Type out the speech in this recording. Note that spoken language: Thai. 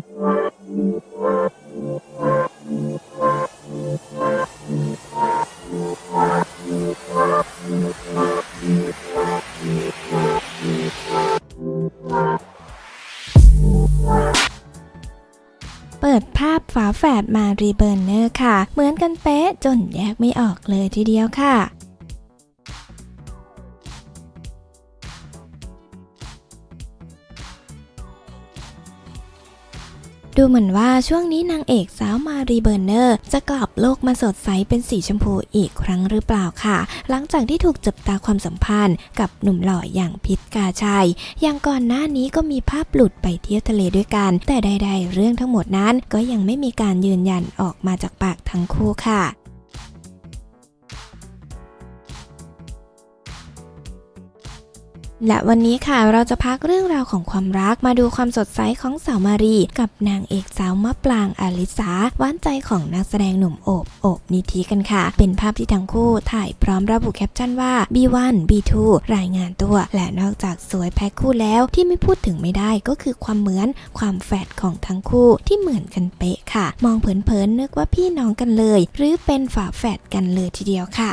เปิดภาพฝาแฝดมารีเบิร์นเนอร์ค่ะ เหมือนกันเป๊ะจนแยกไม่ออกเลยทีเดียวค่ะ ดูเหมือนว่าช่วงนี้นางเอกสาวมารีเบิร์นเนอร์ จะกลับโลกมาสดใสเป็นสีชมพูอีกครั้งหรือเปล่าค่ะ หลังจากที่ถูกจับตาความสัมพันธ์กับหนุ่มหล่ออย่างพิษกาชัย อย่างก่อนหน้านี้ก็มีภาพหลุดไปเที่ยวทะเลด้วยกัน แต่ใดๆเรื่องทั้งหมดนั้นก็ยังไม่มีการยืนยันออกมาจากปากทั้งคู่ค่ะ และวันนี้ค่ะเราจะพักเรื่องราวของความรักมาดูความสดใสของสาวมารี กับนางเอกสาวมะปรางอลิสาหวานใจของนักแสดงหนุ่มโอบโอบนิธิกันค่ะ เป็นภาพที่ทั้งคู่ถ่ายพร้อมระบุแคปชั่นว่า B1 B2 รายงานตัว และนอกจากสวยแพ็คคู่แล้วที่ไม่พูดถึงไม่ได้ก็คือความเหมือนความแฝดของทั้งคู่ที่เหมือนกันเป๊ะค่ะ มองเผินๆนึกว่าพี่น้องกันเลย หรือเป็นฝาแฝดกันเลยทีเดียวค่ะ